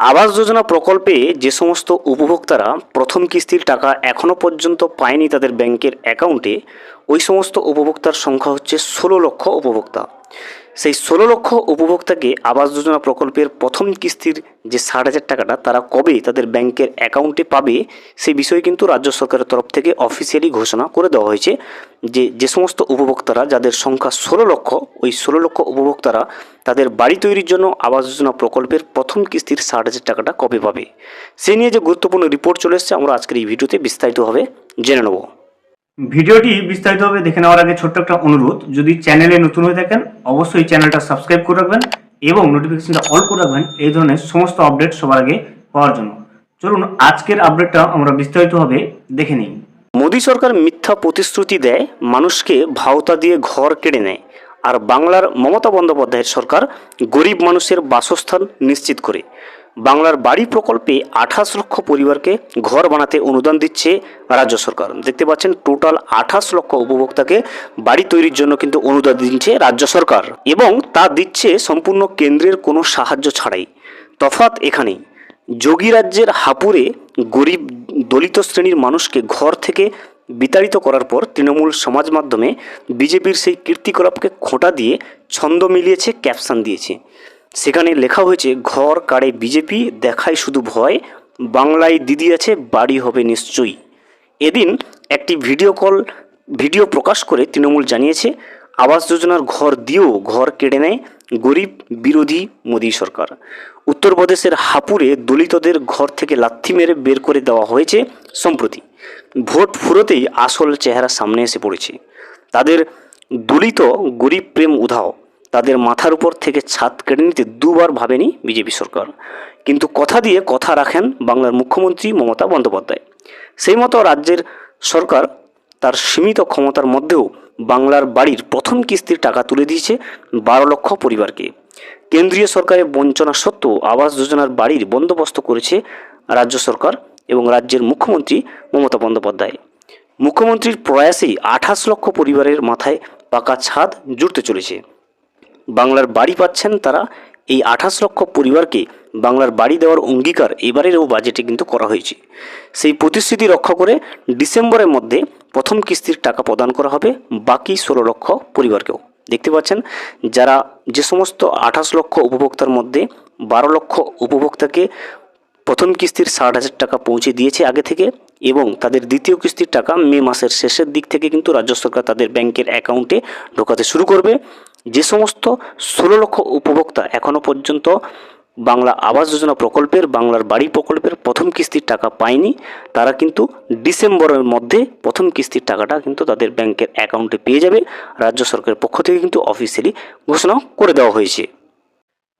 আবাস যোজনা প্রকল্পে যে সমস্ত উপভোক্তারা প্রথম কিস্তির টাকা এখনও পর্যন্ত পায়নি তাদের ব্যাংকের অ্যাকাউন্টে, ওই সমস্ত উপভোক্তার সংখ্যা হচ্ছে ষোলো লক্ষ উপভোক্তা। সেই ষোলো লক্ষ উপভোক্তাকে আবাস যোজনা প্রকল্পের প্রথম কিস্তির যে ষাট হাজার টাকাটা, তারা কবে তাদের ব্যাংকের অ্যাকাউন্টে পাবে সেই বিষয়ে কিন্তু রাজ্য সরকারের তরফ থেকে অফিসিয়ালি ঘোষণা করে দেওয়া হয়েছে যে যে সমস্ত উপভোক্তারা যাদের সংখ্যা ষোলো লক্ষ, ওই ষোলো লক্ষ উপভোক্তারা তাদের বাড়ি তৈরির জন্য আবাস যোজনা প্রকল্পের প্রথম কিস্তির ষাট হাজার টাকাটা কবে পাবে? সে নিয়ে যে গুরুত্বপূর্ণ রিপোর্ট চলে এসেছে, আমরা আজকের এই ভিডিওতে বিস্তারিতভাবে জেনে নেব। ভিডিওটি বিস্তারিতভাবে দেখে নেওয়ার আগে ছোট্ট একটা অনুরোধ, যদি চ্যানেলে নতুন হয়ে থাকেন, অবশ্যই চ্যানেলটা সাবস্ক্রাইব করে রাখবেন এবং নোটিফিকেশনটা অল করে রাখবেন, এই ধরনের সমস্ত আপডেট সবার আগে পাওয়ার জন্য। চলুন, আজকের আপডেটটা আমরা বিস্তারিতভাবে দেখে নিই। মোদী সরকার মিথ্যা প্রতিশ্রুতি দেয়, মানুষকে ভাওতা দিয়ে ঘর কেড়ে নেয়। আর বাংলার মমতা বন্দ্যোপাধ্যায়ের সরকার গরিব মানুষের বাসস্থান নিশ্চিত করে। বাংলার বাড়ি প্রকল্পে আঠাশ লক্ষ পরিবারকে ঘর বানাতে অনুদান দিচ্ছে রাজ্য সরকার। দেখতে পাচ্ছেন, টোটাল আঠাশ লক্ষ উপভোক্তাকে বাড়ি তৈরির জন্য কিন্তু অনুদান দিচ্ছে রাজ্য সরকার এবং তা দিচ্ছে সম্পূর্ণ কেন্দ্রের কোনো সাহায্য ছাড়াই। তফাৎ এখানেই, যোগী রাজ্যের হাপুরে গরিব দলিত শ্রেণির মানুষকে ঘর থেকে বিতাড়িত করার পর তৃণমূল সমাজ মাধ্যমে বিজেপির সেই কীর্তিকলাপকে খোঁটা দিয়ে ছন্দ মিলিয়েছে, ক্যাপশন দিয়েছে। সেখানে লেখা হয়েছে, ঘর কাড়ে বিজেপি, দেখায় শুধু ভয়, বাংলায় দিদি আছে, বাড়ি হবে নিশ্চয়ই। এদিন একটি ভিডিও কল, ভিডিও প্রকাশ করে তৃণমূল জানিয়েছে, আবাস যোজনার ঘর দিয়েও ঘর কেড়ে নেয় গরিব বিরোধী মোদী সরকার। উত্তরপ্রদেশের হাপুরে দলিতদের ঘর থেকে লাথি মেরে বের করে দেওয়া হয়েছে সম্প্রতি। ভোট ফুরোতেই আসল চেহারা সামনে এসে পড়েছে। তাদের দলিত গরিব প্রেম উধাও। তাদের মাথার উপর থেকে ছাদ কেড়ে নিতে দুবার ভাবেনি বিজেপি সরকার। কিন্তু কথা দিয়ে কথা রাখেন বাংলার মুখ্যমন্ত্রী মমতা বন্দ্যোপাধ্যায়। সেই মতো রাজ্যের সরকার তার সীমিত ক্ষমতার মধ্যেও বাংলার বাড়ির প্রথম কিস্তির টাকা তুলে দিয়েছে বারো লক্ষ পরিবারকে। কেন্দ্রীয় সরকারের বঞ্চনা সত্ত্বেও আবাস যোজনার বাড়ির বন্দোবস্ত করেছে রাজ্য সরকার এবং রাজ্যের মুখ্যমন্ত্রী মমতা বন্দ্যোপাধ্যায়। মুখ্যমন্ত্রীর প্রয়াসেই আঠাশ লক্ষ পরিবারের মাথায় পাকা ছাদ জুড়তে চলেছে। বাংলার বাড়ি পাচ্ছেন তারা। এই আঠাশ লক্ষ পরিবারকে বাংলার বাড়ি দেওয়ার অঙ্গীকার এবারেরও বাজেটে কিন্তু করা হয়েছে। সেই প্রতিশ্রুতি রক্ষা করে ডিসেম্বরের মধ্যে প্রথম কিস্তির টাকা প্রদান করা হবে বাকি ষোলো লক্ষ পরিবারকেও। দেখতে পাচ্ছেন, যারা যে সমস্ত আঠাশ লক্ষ উপভোক্তার মধ্যে বারো লক্ষ উপভোক্তাকে প্রথম কিস্তির ষাট হাজার টাকা পৌঁছে দিয়েছে আগে থেকে এবং তাদের দ্বিতীয় কিস্তির টাকা মে মাসের শেষের দিক থেকে কিন্তু রাজ্য সরকার তাদের ব্যাংকের অ্যাকাউন্টে ঢোকাতে শুরু করবে। যে সমস্ত ষোলো লক্ষ উপভোক্তা এখনও পর্যন্ত বাংলা আবাস যোজনা প্রকল্পের, বাংলার বাড়ি প্রকল্পের প্রথম কিস্তির টাকা পায়নি, তারা কিন্তু ডিসেম্বরের মধ্যে প্রথম কিস্তির টাকাটা কিন্তু তাদের ব্যাংকের অ্যাকাউন্টে পেয়ে যাবে। রাজ্য সরকারের পক্ষ থেকে কিন্তু অফিসিয়ালি ঘোষণা করে দেওয়া হয়েছে।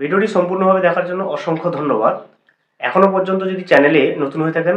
ভিডিওটি সম্পূর্ণভাবে দেখার জন্য অসংখ্য ধন্যবাদ। এখনও পর্যন্ত যদি চ্যানেলে নতুন হয়ে থাকেন